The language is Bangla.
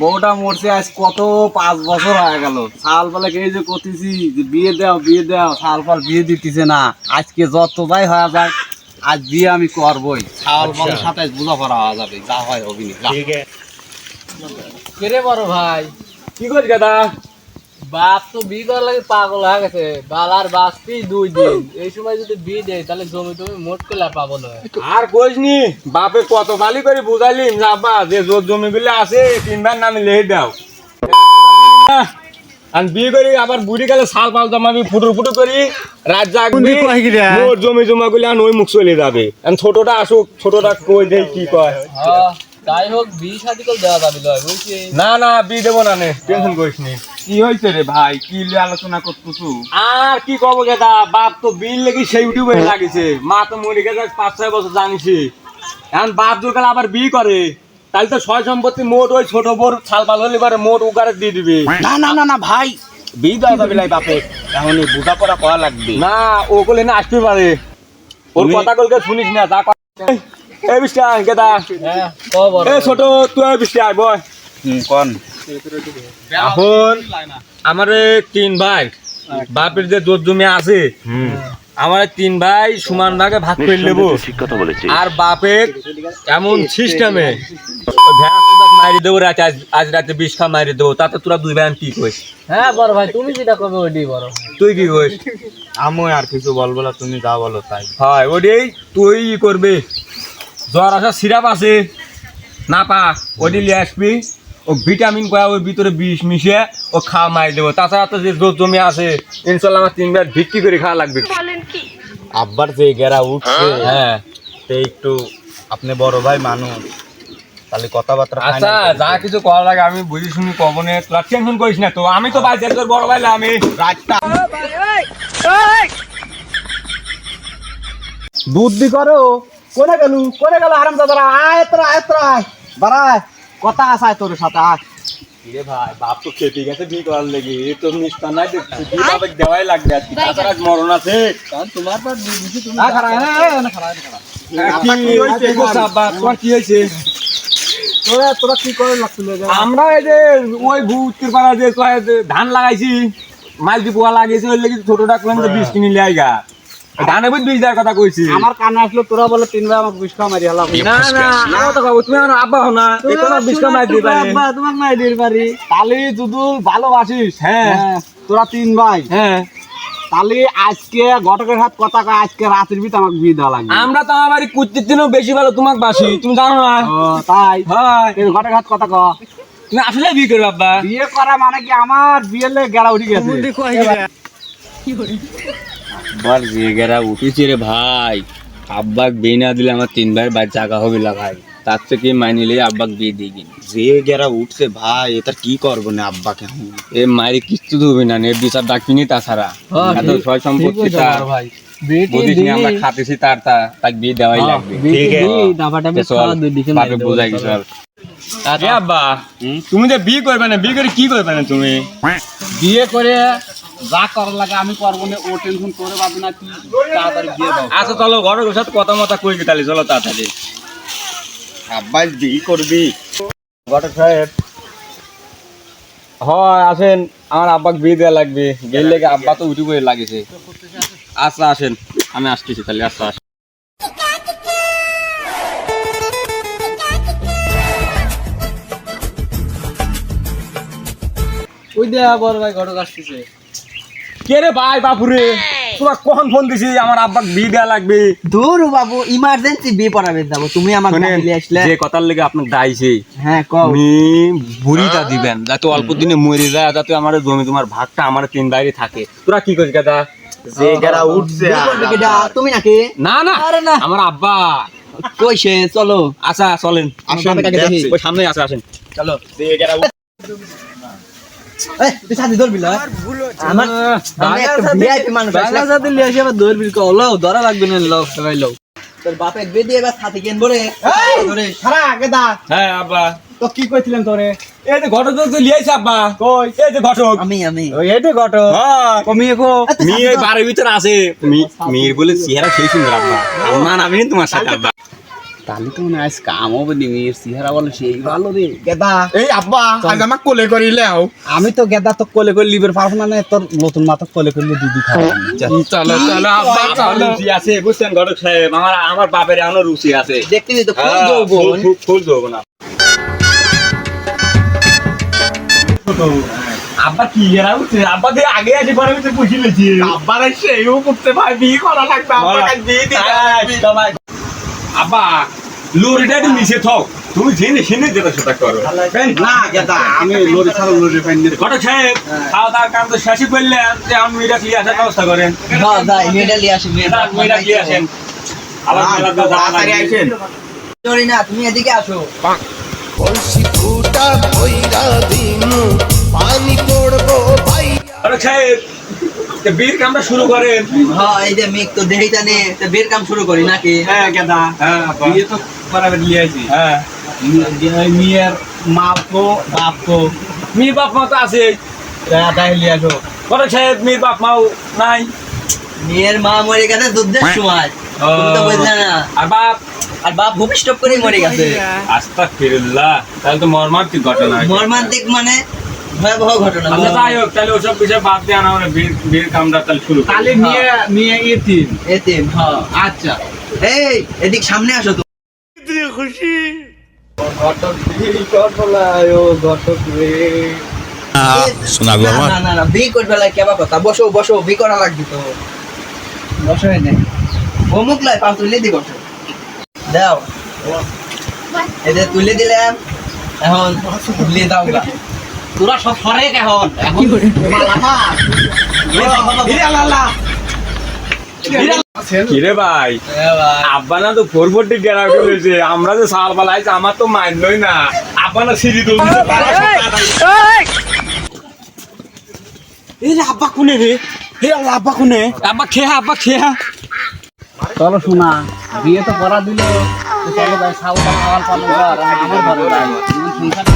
বউটা মরছে আজ কত পাঁচ বছর হয়ে গেল। শাল পালে এই যে করতেছি? যে বিয়ে দাও বিয়ে দাও শাল পাল বিয়ে দিতেছে না। আজকে যত যাই হয়ে যায় আজ বিয়ে আমি করবই। শাল পালের আচ্ছা। সাথে বুঝা পড়া হওয়া যাবে যা হয় অভিনীত কে রে বড় ভাই? কি করিস দাদা? বাপ তো বিয়ে করার লাগে পাগল হয়ে গেছে। বাঁচতেই দুই দিন। এই সময় যদি বিয়ে দেয় তাহলে জমি টমি মোট করলে আর পাবো আর কইস নি বাপে কত বালি করে বুঝাইলি যাবা যে জোর জমি গুলো আছে তিনবার নামে লেহে দাও। আর বিয়ে করি আবার বুড়ি গেলে সাল পাল জমাবি ফুটুর ফুটু করি রাত জাগবি মোর জমি জমা গুলি আর ওই মুখ চলে যাবে। আর ছোটটা আসুক ছোটটা কই দেই কি কয়। হ্যাঁ, যাই হোক শাদি করে দেওয়া যাবে লয় বুঝছি না না দেবো না নে টেনশন করিস নি। কি হয়েছে রে ভাই? কি নিয়ে আলোচনা করতেছু? আর কি কব গেদা বাপ তো বিল লেগে সেই ইউটিউবে লাগিছে। মা তো মরে গেছে পাঁচ ছয় বছর জানিছি এখন বাপ দুর্গাল আবার বিয়ে করে তাহলে তো ছয় সম্পত্তি মোট ওই ছোট বোর ছাল পাল হলে এবারে মোট উগারে দিয়ে দিবে। না না না না ভাই। বি দেওয়া যাবে না বাপে। এখন বোঝাপড়া করা লাগবে। না ও বলে না আসতে পারে। ওর কথা কলকে শুনিস না যা কথা এই বিষ্টা গেদা হ্যাঁ এ ছোট তুই আয় বয়। হুম এখন আমার তিন ভাই বাপের যে দোর জমি আছে আমার তিন ভাই সমান ভাগে ভাগ করে নেব। আর বাপের এমন সিস্টেমে মারি দেবো রাতে আজ আজ রাতে বিষ খা মারি দেবো তাতে তোরা দুই ভাই কি কইস? হ্যাঁ বড় ভাই তুমি যেটা করবে ওইটাই বড় তুই কি কইস? আমি আর কিছু বলব না তুমি যা বলো তাই। হয় ওটাই তুই করবি। জ্বর আসা সিরাপ আছে। না পা ওটি নিয়ে আসবি। ও ভিটামিন কয়া ওর ভিতরে বিষ মিশিয়ে ও খাওয়া মারি দেবো। তাছাড়া তো যে জোর জমি আছে ইনশাল্লাহ আমার তিনবার ভিত্তি করে খাওয়া লাগবে। আব্বার যে গেরা উঠছে হ্যাঁ। তো একটু আপনি বড় ভাই মানুষ তাহলে কথাবার্তা আচ্ছা যা কিছু করা লাগে আমি বুঝি শুনি কব নে। তোরা টেনশন করিস না তো আমি তো তোর বড় ভাই আমি রাতটা বুদ্ধি করো। কোনে গেলু? কোনে গেল আরাম দাদা আয় তোরা আয় তোরা আয়। বাড়ায় কথা আসায় তোর সাথে আয়। রে ভাই বাপ তো খেতে গেছে বিয়ে করার লেগে। এ তো মিষ্টান নাই দেখছি বিয়ে বাবা দেওয়াই লাগবে আর কি। তাছাড়া মরণ আছে। কারণ তোমার পর বিয়ে দিছি তুমি না? তোমার কি হয়েছে তোরা তোরা কি করে লাগছিল আমরা এই যে ওই ভূতের পাড়া যে ধান লাগাইছি মালটি পোয়া লাগিয়েছি ওই লেগে ছোটটা করলাম যে বীজ কিনে লিয়ে আইগা। ধানে বুঝ বীজ দেওয়ার কথা কইছি। আমার কানে আসলো তোরা বলে তিন ভাই আমাকে বিষ্কা মারি হলাম না না। আমার তো খাব তুমি আমার আব্বা হো না। এই তোমার বিষ্কা মার দিতে পারে তোমার নাই দিতে পারি তালি দুদুল ভালোবাসিস। হ্যাঁ। হ্যাঁ। তোরা তিন ভাই। হ্যাঁ। তাহলে আজকে ঘটকের হাত কথা কয় আজকে রাতের ভিতরে আমাকে বিয়ে দেওয়া লাগবে। আমরা তো আমার বাড়ি কুত্তির দিনও বেশি ভালো তোমাকে বাসি তুমি জানো না? তাই? হয়। ঘটকের হাত কথা ক তুমি আসলে বিয়ে করবে আব্বা। বিয়ে করা মানে কি আমার বিয়ে লে গেড়া উঠে গেছে? আব্বার যে গেরা উঠেছে রে ভাই। আব্বাক বিয়ে না দিলে আমার তিন ভাই বাড়ি জায়গা হবে না ভাই। তার থেকে মাইনিলে আব্বাক বিয়ে দিয়ে যে গেরা উঠছে ভাই এটা কি করব না আব্বাকে এ মায়ের কিচ্ছু না নে বিচার ডাকিনি তাছাড়া। হ্যাঁ, এত ছয় সম্পত্তি তার। আমরা খাতেছি তার তা তাকে বিয়ে দেওয়াই হ্যাঁ, লাগবে। ঠিক আছে। বোঝাই আব্বা তুমি যে বিয়ে করবে না বিয়ে করে কি করবে না তুমি? বিয়ে করে যা করার লাগে আমি করব না ও টেনশন করে পাবো না কি তাড়াতাড়ি বিয়ে দাও। আচ্ছা চলো ঘরের সাথে কথা মতা কই তাহলে চলো তাড়াতাড়ি। আব্বাই বিয়ে করবি? ঘটক সাহেব। হয় আসেন আমার আব্বাকে বিয়ে দেওয়া লাগবে। বিয়ের লেগে আব্বা তো উঠে পড়ে লাগিছে। আচ্ছা আসেন আমি আসতেছি তাহলে আচ্ছা আসেন। ওই দেয়া বড় ভাই ঘটক আসতেছে। কে রে ভাই বাপুরে? তোমার কখন ফোন দিছি আমার আব্বাকে বিয়ে দেওয়া লাগবে। দূর বাবু ইমার্জেন্সি বিয়ে পড়াবে যাব তুমি আমার গাড়ি আসলে। যে কথার লেগে আপনার দাইছে হ্যাঁ কও। আপনি বুড়িটা দিবেন যাতে অল্প দিনে মরে যায় যাতে আমার জমি তোমার ভাগটা আমার তিন বাইরে থাকে। তোরা কি করিস গাদা? যে গেরা উঠছে? তুমি নাকি? না না আরে না। আমার আব্বা। কই সে? চলো। আচ্ছা চলেন। আসেন, ওই সামনে আছে আসেন। চলো। যে গেরা তুই সাথে ধরবি লয়? আমার আমি একটা VIP মানুষ বাংলা সাথে লিয়ে আসি আবার দৌড় বিল ধরা লাগবে না লও সবাই লও। তোর বাপে বিয়ে এবার সাথে কেনবো রে ধরে। খারা আগে দা। হ্যাঁ আব্বা। তো কি কইছিলেন তোরে? এই যে ঘটক তো লিয়েছে আব্বা। কই? এই যে ঘটক। আমি আমি। ওই এটে ঘট হ্যাঁ। বাড়ির ভিতরে আছে। মেয়ের বলে চেহারা সেই সুন্দর আব্বা। আমার আমি তোমার সাথে আব্বা। তাহলে তো মনে হয় আজ কাম হবে নি মেয়ের চেহারা বলে সেই ভালো রে। গেদা। এই আব্বা আজ আমাক কোলে করিলেও আমি তো গেদা তো কোলে করে লিবের পারব না না, তোর নতুন মাথা কোলে করলে দিদি খাওয়া চলো চলো আব্বা আমার চলো। রুচি আছে বুঝছেন ঘটক সাহেব? আমার আমার বাপের এখনও রুচি আছে। দেখতে তো খুব হ্যাঁ, ফুল- ফুল- না। আব্বা কি এরা উঠছে? আব্বা দিয়ে আগে আছে পরে উঠে পুষি লেছি আব্বার সেইও করতে ভাই বিয়ে করা লাগবে আব্বা কাল বিয়ে আব্বা লরিটা একটু নিচে থাক। তুমি জেনে শুনে যেটা সেটা করো। না গেদা আমি লরি ছাড়া লরি পাইনি ঘটক সাহেব খাওয়া দাওয়ার কাম তো শেষই করলেন যে আমি মেয়েটা ক্লিয়ার আসার ব্যবস্থা করেন। হ্যাঁ যাই মেয়েটা নিয়ে আসি মেয়েটা ক্লিয়ার আসেন। আবার তাড়াতাড়ি লাগবে। আইসেন না তুমি এদিকে আসো। কলসি ফুটা কইরা দিমু পানি পড়ব ভাই ঘটক সাহেব বীর কামটা শুরু করেন। হ্যাঁ এই যে মেঘ তো তো বের কাম শুরু করি নাকি? হ্যাঁ গেদা। হ্যাঁ বিয়ে তো বরাবর লিয়ে আইছি। হ্যাঁ। মেয়ের মা তো বাপ তো বাপ মা তো আছে তাই লিয়ে আসো। ঘটক সাহেব মেয়ের বাপ মাও নাই। মেয়ের মা মরে গেছে যুদ্ধের সময়। তুমি তো বুঝলে না। আর বাপ? আর বাপ ভূমিষ্ঠপ করেই মরে গেছে। আস্তাক ফিরুল্লাহ তাহলে তো মর্মান্তিক ঘটনা। মর্মান্তিক মানে ভয়াবহ ঘটনা। আচ্ছা যাই হোক তাহলে ওসব বিষয় বাদ দিয়ে আনা আমরা বীর বীর কামটা তাহলে শুরু তাহলে নিয়ে নিয়ে ইতিম এতে হ্যাঁ। আচ্ছা। এই এদিক সামনে আসো তো। শোনা গো না, না না না বি করবে লাগে কেবা কথা? বসো বসো বি করা লাগবে তো। বসো এনে। অমুক লাই পাঁচ তুলে দি বসো। দাও। এদের তুলে দিলাম এখন তুলে দাও গা। তোরা সব সরে এখন। এখন মালামাল। এ আল্লাহ কিরে ভাই? আব্বা না তো ফোর ফোরটি গেরা করেছে আমরা যে সাল আমার তো মানলই না। আব্বা না সিঁড়ি তুল এই আব্বা কোনে রে? হে আল্লাহ আব্বা কোনে? আব্বা খেয়া আব্বা খেয়া। চলো শোনা বিয়ে তো করা দিল। চলো ভাই আওয়াল পালো আমার ঘরে যাই। সংসার